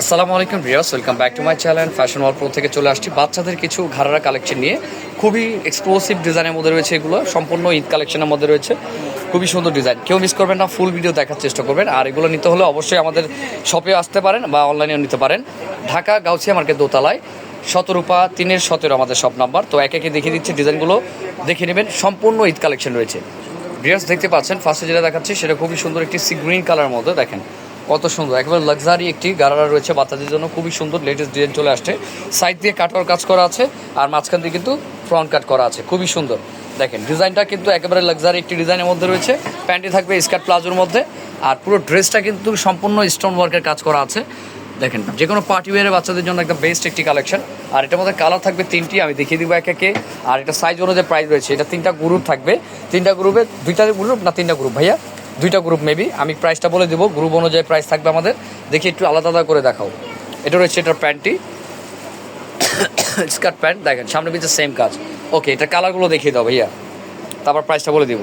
আসসালামু আলাইকুম Riyas welcome back to my channel fashion wall pro থেকে চলে আসছি বাচ্চাদের কিছু ঘাড়ারা কালেকশন নিয়ে। খুবই এক্সক্লুসিভ ডিজাইনের মধ্যে রয়েছে এগুলো, সম্পূর্ণ ঈদ কালেকশনের মধ্যে রয়েছে। খুবই সুন্দর ডিজাইন কেউ মিস করবেন না ফুল ভিডিও দেখার চেষ্টা করবেন। আর এগুলো নিতে হলে অবশ্যই আমাদের শপে আসতে পারেন বা অনলাইনেও নিতে পারেন। ঢাকা গাউছিয়া মার্কেট দোতলায়, শতরূপা তিনের সতেরো আমাদের সব নাম্বার তো একে একে দেখিয়ে দিচ্ছি ডিজাইনগুলো দেখে নেবেন, সম্পূর্ণ ঈদ কালেকশন রয়েছে। ভিউয়ার্স, দেখতে পাচ্ছেন ফার্স্টে যেটা দেখাচ্ছি, সেটা খুবই সুন্দর একটি সি গ্রিন কালার মধ্যে, দেখেন। কত সুন্দর। একেবারে লাক্সারি একটি গারারা রয়েছে বাচ্চাদের জন্য। খুবই সুন্দর লেটেস্ট ডিজাইন চলে আসছে। সাইড দিয়ে কাটার কাজ করা আছে আর মাঝখান দিয়ে কিন্তু ফ্রন্ট কাট করা আছে। খুবই সুন্দর। দেখেন ডিজাইনটা কিন্তু একেবারে লাক্সারি একটি ডিজাইনের মধ্যে রয়েছে। প্যান্টে থাকবে স্কার্ট প্লাজোর মধ্যে। আর পুরো ড্রেসটা কিন্তু সম্পূর্ণ স্টোন ওয়ার্কের কাজ করা আছে। দেখেন যে কোনো পার্টি ওয়ারে বাচ্চাদের জন্য একদম বেস্ট একটি কালেকশন আর এটার মধ্যে কালার থাকবে তিনটি, আমি দেখিয়ে দিব এক একে। আর এটা সাইজ অনুযায়ী প্রাইস রয়েছে। এটা তিনটা গ্রুপ থাকবে। তিনটা গ্রুপে দুইটা গ্রুপ না তিনটা গ্রুপ ভাইয়া? দুইটা গ্রুপ মেবি আমি প্রাইসটা বলে দেবো গ্রুপ অনুযায়ী প্রাইস থাকবে আমাদের। দেখি একটু আলাদা আলাদা করে দেখাও। এটা রয়েছে এটার প্যান্টটি। স্কার্ট প্যান্ট দেখেন, সামনে পিছিয়ে সেম কাজ। ওকে এটা কালারগুলো দেখিয়ে দাও ভাইয়া। তারপর প্রাইসটা বলে দিব।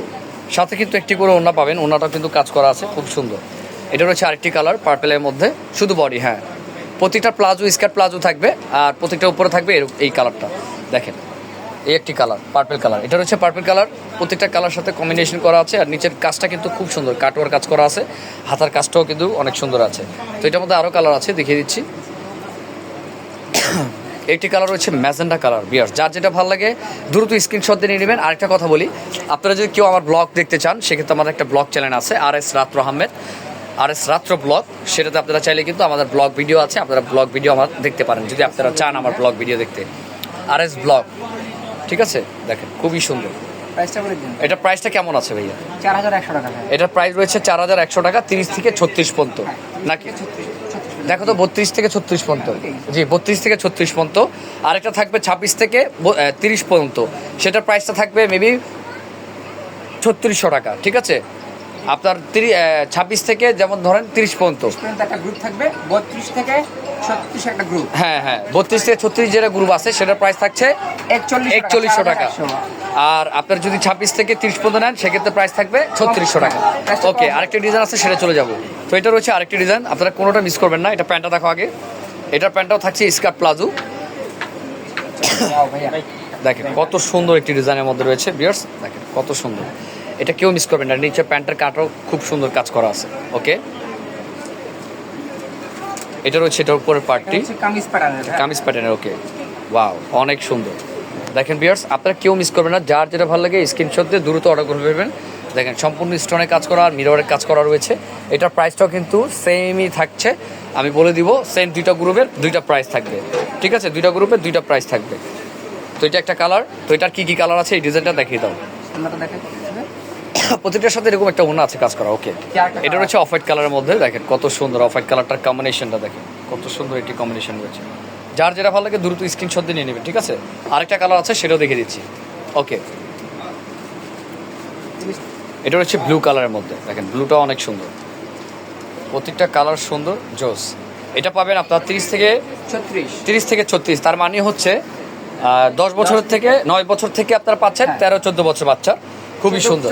সাথে কিন্তু একটি করে ওনা পাবেন ওনাটা কিন্তু কাজ করা আছে, খুব সুন্দর। এটা রয়েছে আরেকটি কালার পার্পেলের মধ্যে, শুধু বডি হ্যাঁ। প্রত্যেকটা প্লাজো স্কার্ট প্লাজো থাকবে, আর প্রত্যেকটা উপরে থাকবে এই কালারটা দেখেন। এই একটি কালার পার্পেল কালার। এটা হচ্ছে পার্পেল কালার। প্রত্যেকটা কালার সাথে কম্বিনেশন করা আছে আর নিচের কাজটা কিন্তু খুব সুন্দর। কাটওয়ার কাজ করা আছে। হাতার কাজটাও কিন্তু অনেক সুন্দর আছে। তো এটার মধ্যে আরও কালার আছে, দেখিয়ে দিচ্ছি। একটি কালার হচ্ছে ম্যাজেন্ডা কালার বিয়ার যার যেটা ভালো লাগে, দ্রুত স্ক্রিনশট দিয়ে নিয়ে নেবেন। আরেকটা কথা বলি, আপনারা যদি কেউ আমার ব্লগ দেখতে চান, সেক্ষেত্রে আমাদের একটা ব্লগ চ্যানেল আছে আর এস রাত্র আহমেদ। আর এস রাত্র ব্লগ সেটাতে আপনারা চাইলে কিন্তু আমাদের ব্লগ ভিডিও আছে, আপনারা ব্লগ ভিডিও আমার দেখতে পারেন, যদি আপনারা চান আমার ব্লগ ভিডিও দেখতে। আর এস ব্লগ ঠিক আছে? দেখেন খুবই সুন্দর। এটা প্রাইসটা কেমন আছে ভাইয়া? চার হাজার একশো টাকা এটার প্রাইস রয়েছে চার হাজার একশো টাকা তিরিশ থেকে ছত্রিশ পর্যন্ত। নাকি? দেখো তো বত্রিশ থেকে ছত্রিশ পর্যন্ত। জি বত্রিশ থেকে ছত্রিশ পর্যন্ত। আরেকটা থাকবে ছাব্বিশ থেকে তিরিশ পর্যন্ত। সেটার প্রাইসটা থাকবে মেবি ছত্রিশশো টাকা ঠিক আছে? আপনার তিরি ছাব্বিশ থেকে যেমন ধরেন তিরিশ পর্যন্ত। একটা গ্রুপ থাকবে বত্রিশ থেকে হ্যাঁ হ্যাঁ বত্রিশ থেকে ছত্রিশ যেটা গ্রুপ আছে সেটার প্রাইস থাকছে একচল্লিশশো টাকা আর আপনার যদি ছাব্বিশ থেকে তিরিশ পর্যন্ত নেন সেক্ষেত্রে প্রাইস থাকবে ছত্রিশশো টাকা। ওকে আরেকটা ডিজাইন আছে সেটা চলে যাব। তো এটা রয়েছে আরেকটি ডিজাইন আপনারা কোনোটা মিস করবেন না এটা প্যান্টটা দেখো আগে। এটার প্যান্টটাও থাকছে স্কার্ট প্লাজো দেখেন কত সুন্দর একটি ডিজাইনের মধ্যে রয়েছে বিয়ার্স দেখেন কত সুন্দর। এটা কেউ মিস করবেন না নিচে প্যান্টের কাটও খুব সুন্দর কাজ করা আছে ওকে এটা রয়েছে এটার উপরের পার্টটি হচ্ছে কামিজ প্যাটার্নের কামিজ প্যাটার্নের ওকে। ওয়াও অনেক সুন্দর। দেখেন বিয়ার্স আপনারা কেউ মিস করবেন না। যার যেটা ভালো লাগে স্ক্রিনশট দিয়ে দ্রুত অর্ডার করে ফেলবেন। দেখেন সম্পূর্ণ স্টোনের কাজ করা আর মিররের কাজ করা রয়েছে। এটার প্রাইসটাও কিন্তু সেমই থাকছে। আমি বলে দিব সেম দুইটা গ্রুপের দুইটা প্রাইস থাকবে। ঠিক আছে? দুইটা গ্রুপের দুইটা প্রাইস থাকবে। তো এটা একটা কালার তো এটার কী কী কালার আছে? এই ডিজাইনটা দেখিয়ে দাও। প্রতিটার সাথে এরকম একটা ওনা আছে কাজ করা ওকে। এটা হচ্ছে অফ হোয়াইট কালারের মধ্যে দেখেন কত সুন্দর অফ হোয়াইট কালারটার কম্বিনেশনটা দেখেন। কত সুন্দর একটি কম্বিনেশন রয়েছে। যার যেটা ভালো লাগে দ্রুত স্ক্রিনশট দিয়ে নিয়ে নেবেন ঠিক আছে? আরেকটা কালার আছে সেটাও দেখে দিচ্ছি। ওকে। এটা হচ্ছে ব্লু কালারের মধ্যে দেখেন ব্লুটা অনেক সুন্দর। প্রত্যেকটা কালার সুন্দর জোস। এটা পাবেন আপনার তিরিশ থেকে ছত্রিশ। তিরিশ থেকে ছত্রিশ তার মানে হচ্ছে দশ বছর থেকে নয় বছর থেকে আপনারা পাচ্ছেন হ্যাঁ। তেরো চোদ্দ বছর বাচ্চা। খুবই সুন্দর।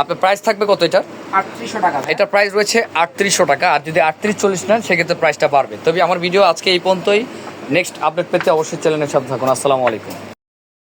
আপনার প্রাইস থাকবে কত এটা? আটত্রিশশো টাকা এটা প্রাইস রয়েছে আটত্রিশশো টাকা আর যদি আটত্রিশ চল্লিশ নেন সেক্ষেত্রে প্রাইসটা বাড়বে। তবে আমার ভিডিও আজকে এই পর্যন্তই। নেক্সট আপডেট পেতে অবশ্যই চ্যানেলের সাথে থাকুন। আসসালামু আলাইকুম।